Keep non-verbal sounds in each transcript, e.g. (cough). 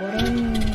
Porém,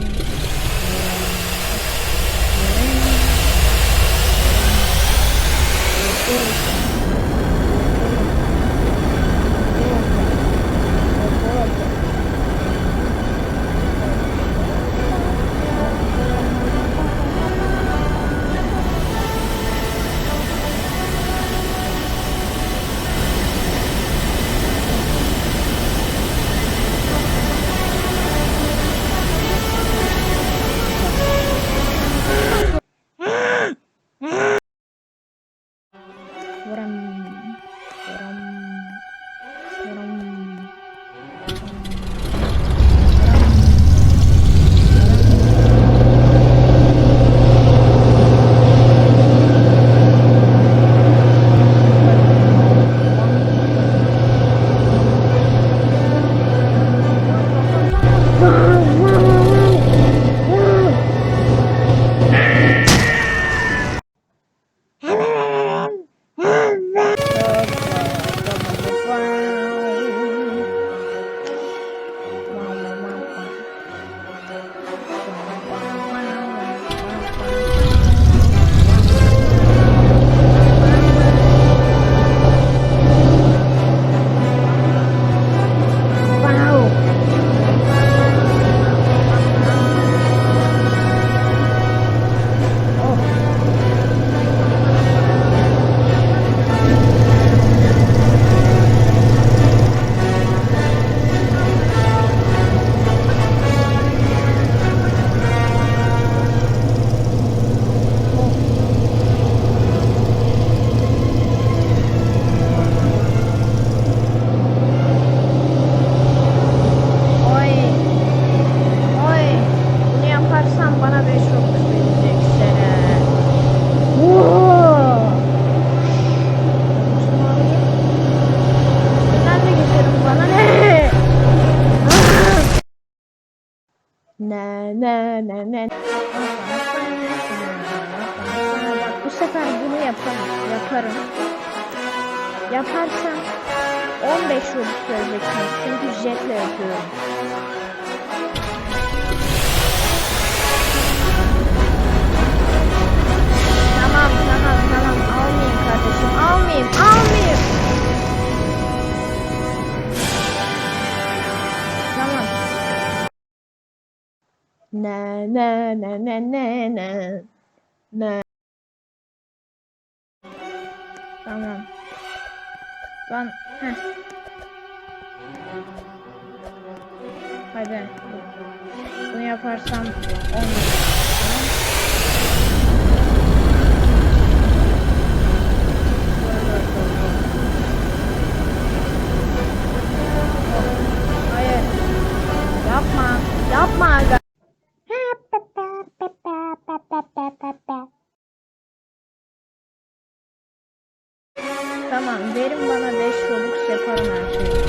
Ne ne ne bu sefer bunu yaparım. Yaparım. Yaparsam 15 robux vereceksiniz. Çünkü jetle yapıyorum. Tamam tamam tamam almayayım kardeşim almayayım almayayım. Ne ne ne ne ne ne ne. Tamam. Ben heh. Hadi. Bunu yaparsam 10 Hayır. Yapma. Yapma. Yaparım her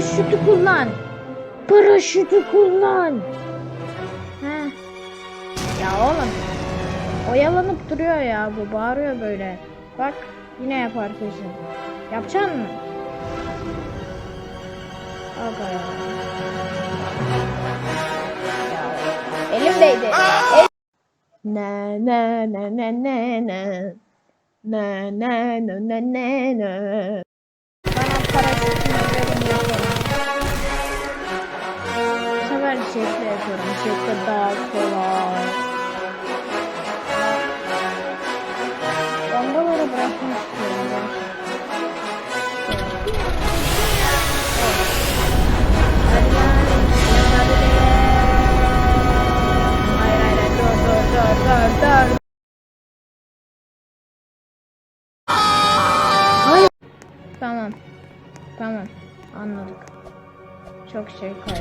Paraşütü kullan. Paraşütü kullan. He. Ya oğlum. Oyalanıp duruyor ya bu. Bağırıyor böyle. Bak yine yapar kesin. Yapacaksın mı? Aga ya. Elimdeydi. El... Ne ne ne ne ne ne. Ne ne ne ne ne ne. Çok şey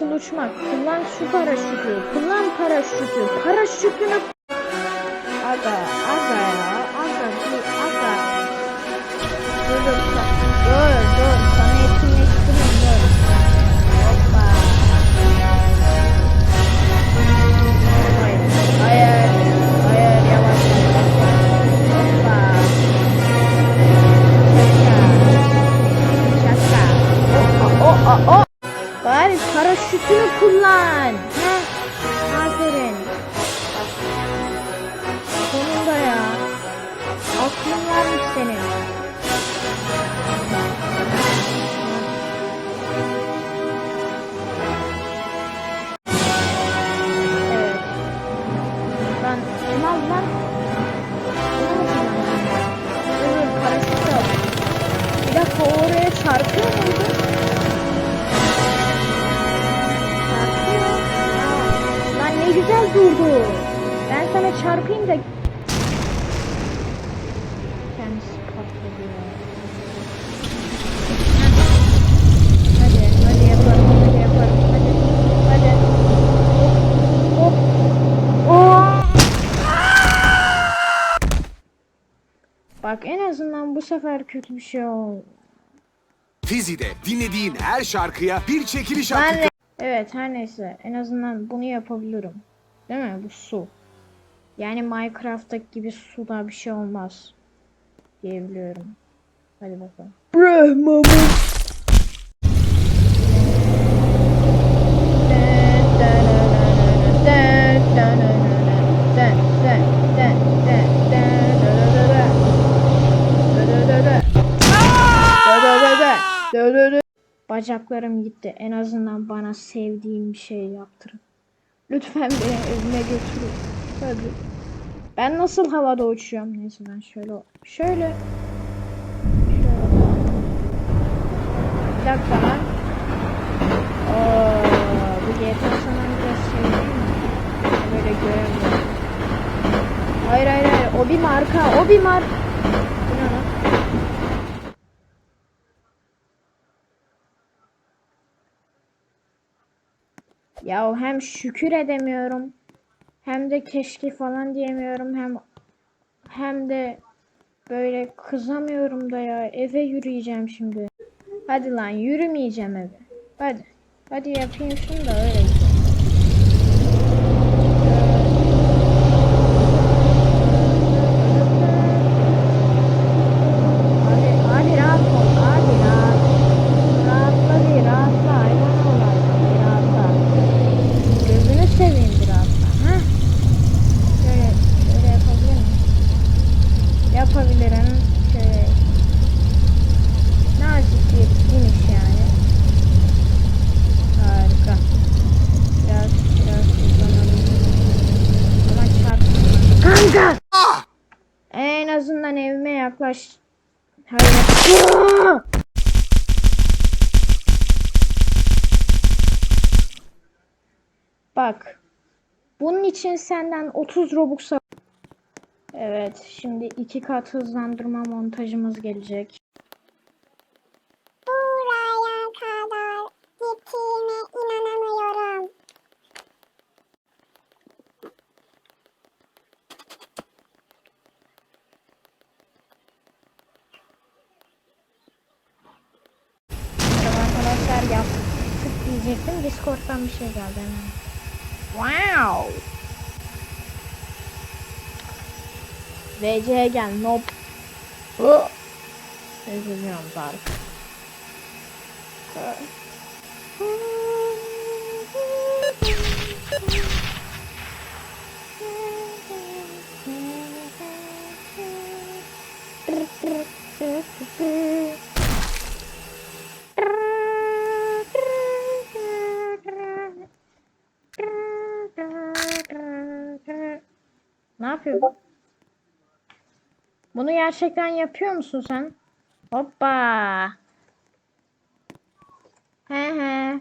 Nasıl uçmak? Kullan şu paraşütü. Kullan paraşütü. Paraşütünü Aga, aga ya. Aga, dur, aga. Dur, dur, dur, dur. Sana etkinleştireyim, dur. Hoppa. Hayır, hayır, hayır, yavaş. Hoppa. Şaka. Şaka. O, o, o, o. Paraşütünü kullan. Heh. Aferin. Sonunda ya. Aklın varmış senin. Sefer kötü bir şey oldu. Fizi'de dinlediğin her şarkıya bir çekiliş Ben hakkı de... Evet her neyse en azından bunu yapabilirim. Değil mi? Bu su. Yani Minecraft'taki gibi suda bir şey olmaz. Diyebiliyorum. Hadi bakalım. Brahmamı. Bacaklarım gitti. En azından bana sevdiğim bir şey yaptırın. Lütfen beni evime götürün. Hadi. Ben nasıl havada uçuyorum? Neyse ben şöyle şöyle. Bir dakika lan. Bu GTA San Andreas değil mi? Böyle göremiyorum. Hayır hayır hayır. O bir marka. O bir marka. Bu ne lan? Ya hem şükür edemiyorum. Hem de keşke falan diyemiyorum. Hem hem de böyle kızamıyorum da ya. Eve yürüyeceğim şimdi. Hadi lan yürümeyeceğim eve. Hadi. Hadi yapayım şunu da öyle gideyim. Abi, abi rahat ol. Abi rahat. Rahatla bir rahatla. Hayvan ol hayvan. Bir rahatla. Gözünü seveyim bir rahatla. Heh. Şöyle, şöyle yapabilir miyim? Yapabilirim. Şöyle. Nazik bir iniş yani. Harika. Biraz, biraz hızlanalım. Ama çarpma. Kanka! Ah! En azından evime yaklaş. Hayır. Bak. Bunun için senden 30 Robux Evet, şimdi iki kat hızlandırma montajımız gelecek. Buraya kadar gittiğime inanamıyorum. Arkadaşlar yaptık diyecektim. Discord'dan bir şey geldi hemen. VC'ye gel. Nope. Oh. Üzülüyorum Tarık. Ne yapıyor bu? Bunu gerçekten yapıyor musun sen? Hoppa. He he.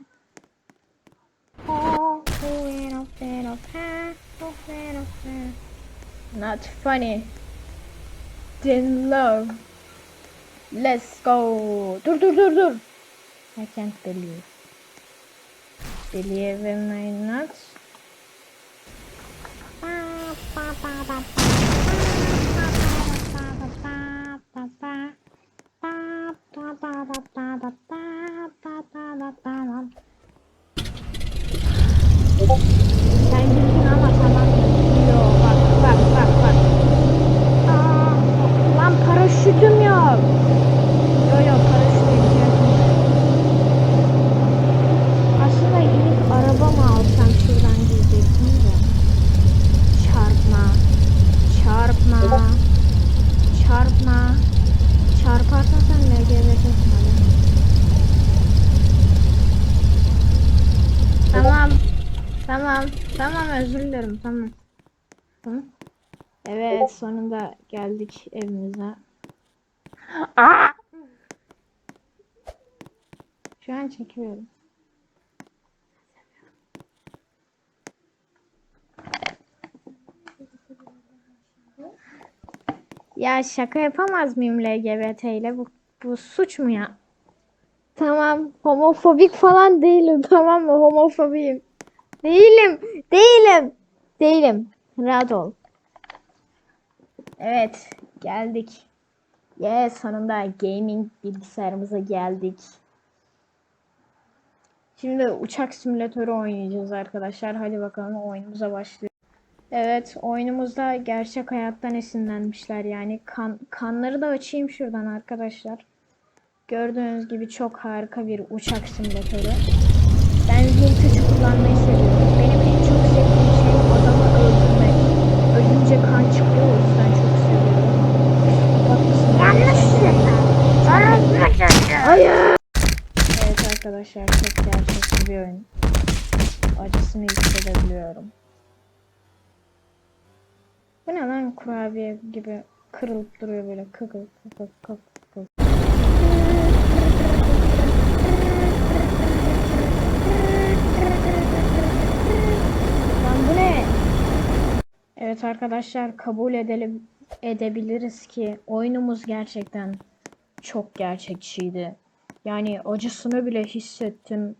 Not funny. Then love. Let's go. Dur dur dur dur. I can't believe. Believe in my nuts. Sen girdin ama tamam. Yo bak bak bak bak. Aa, lan paraşütüm yok. Yo yo paraşüt ihtiyacım yok. Aslında ilk araba mı alsam şuradan diyecektim de. Çarpma. Çarpma. Çarpma. Çarparsan sen LGBT'sin hadi. Tamam. Tamam. Tamam özür dilerim. Tamam. Hı? Evet sonunda geldik evimize. Aa! Şu an çekiyorum. Ya şaka yapamaz mıyım LGBT ile? Bu, bu suç mu ya? Tamam, homofobik falan değilim (laughs) tamam mı? Homofobiyim. Değilim, değilim, değilim. Rahat ol. Evet, geldik. Yes, sonunda gaming bilgisayarımıza geldik. Şimdi uçak simülatörü oynayacağız arkadaşlar. Hadi bakalım oyunumuza başlıyoruz. Evet, oyunumuzda gerçek hayattan esinlenmişler yani. Kan, kanları da açayım şuradan arkadaşlar. Gördüğünüz gibi çok harika bir uçak simülatörü. Ben vintage kullanmayı seviyorum. Benim en çok sevdiğim şey adamı öldürmek. Ölünce kan çıkıyor o yüzden çok seviyorum. Bak mısın? Hayır. Evet arkadaşlar çok gerçekçi bir oyun. Acısını hissedebiliyorum. Bu ne lan kurabiye gibi kırılıp duruyor böyle. Lan bu ne? Evet arkadaşlar kabul edelim edebiliriz ki oyunumuz gerçekten çok gerçekçiydi. Yani acısını bile hissettim.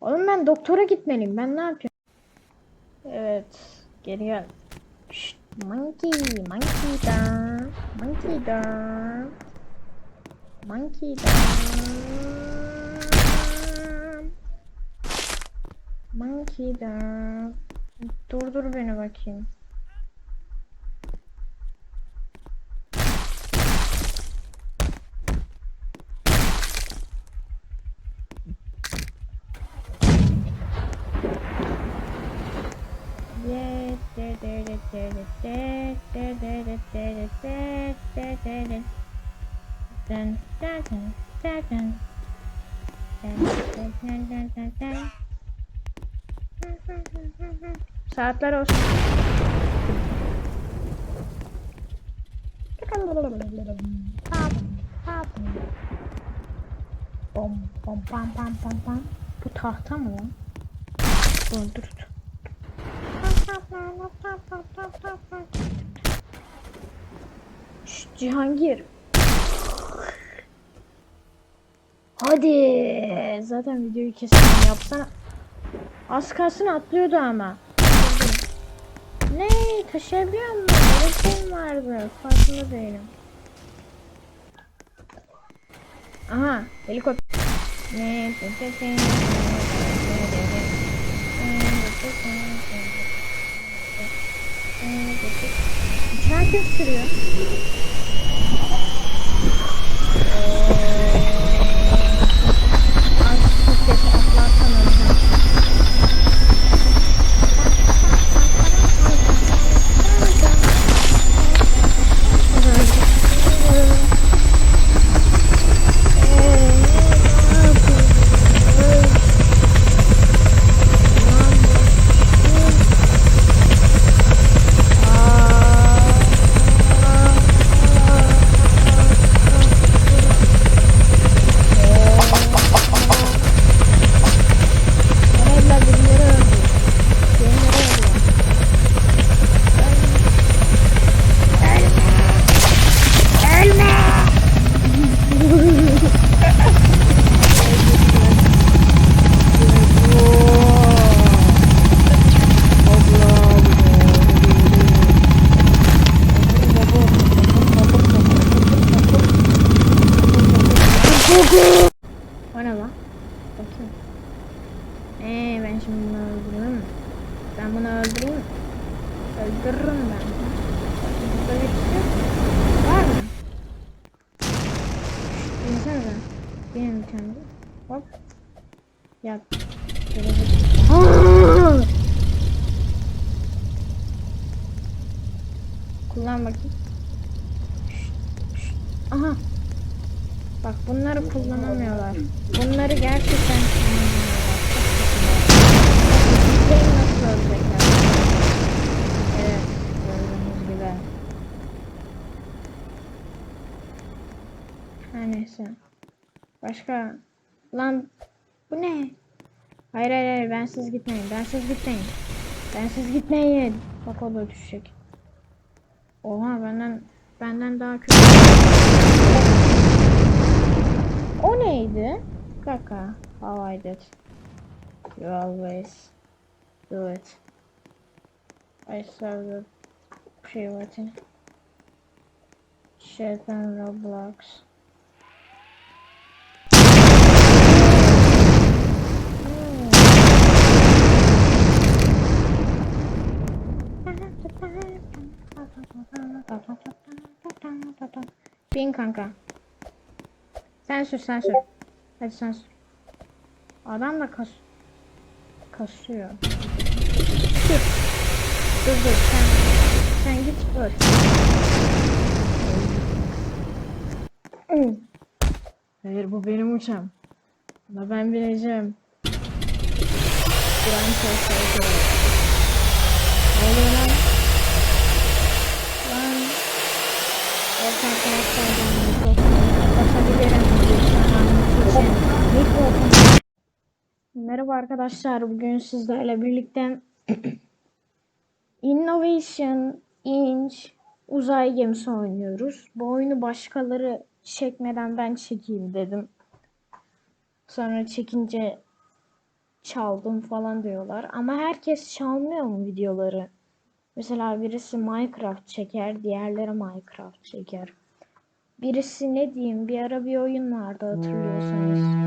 Oğlum ben doktora gitmeliyim. Ben ne yapıyorum? Evet. Geri gel. Şşt, monkey, monkey da, monkey da, monkey da, monkey da. Durdur beni bakayım. Saatler olsun. Bom bom pam pam pam pam. Bu tahta mı lan? Dur dur. Cihangir. Hadi. Zaten videoyu kesin yapsana. Az kalsın atlıyordu ama. Ne? Taşıyabiliyor musun? Öyle şey vardı? Farkında değilim. Aha. Helikopter. Ne? Uçağı kim sürüyor? Çok atlarsan öleceğim. Kullan bakayım. Aha. Bak bunları kullanamıyorlar. Bunları gerçekten kullanamıyorlar. Her neyse. Başka. Lan bu ne? Hayır hayır hayır ben siz gitmeyin. Ben siz gitmeyin. Ben siz gitmeyin. Bak o da düşecek. Oha benden benden daha kötü. O neydi? Kaka. How I did. You always do it. I saw the privacy. Shit and Roblox. Bin kanka. Sen sür sen sür. Hadi sen sür. Adam da kas kasıyor. Sür. Dur dur sen sen git dur. Hayır bu benim uçağım. Ama ben bineceğim. Duran sesleri Ne oluyor lan? Lan. Evet arkadaşlar ben mikrofonu kapatabilirim. Lütfen Mikrofonu. Merhaba arkadaşlar. Bugün sizlerle birlikte Innovation Inch uzay gemisi oynuyoruz. Bu oyunu başkaları çekmeden ben çekeyim dedim. Sonra çekince çaldım falan diyorlar. Ama herkes çalmıyor mu videoları? Mesela birisi Minecraft çeker, diğerleri Minecraft çeker. Birisi ne diyeyim bir ara bir oyun vardı hatırlıyorsanız.